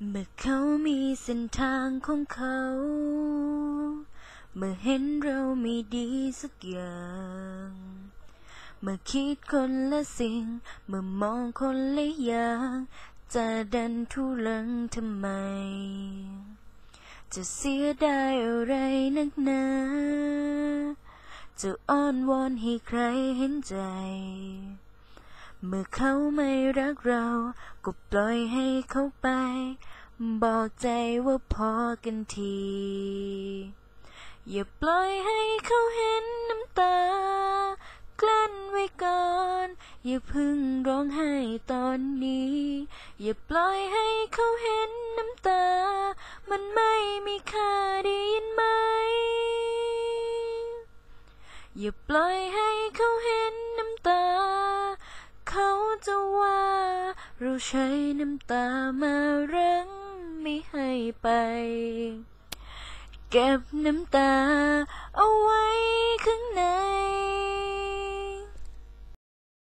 เมื่อเขามีเส้นทางของเขา เมื่อเห็นเราไม่ดีสักอย่าง เมื่อคิดคนละสิ่ง เมื่อมองคนละอย่าง จะดันทุลังทำไม จะเสียดายอะไรนักหนาจะอ้อนวอนให้ใครเห็นใจ เมื่อเขาไม่รักเรา ก็ปล่อยให้เขาไป บอกใจว่าพอกันที อย่าปล่อยให้เขาเห็นน้ำตา กลั้นไว้ก่อน อย่าพึ่งร้องไห้ตอนนี้ อย่าปล่อยให้เขาเห็นน้ำตา มันไม่มีค่าได้ยินไหม อย่าปล่อยให้เขาเห็น เราใช้น้ำตามารั้งไม่ให้ไป เก็บน้ำตาเอาไว้ข้าง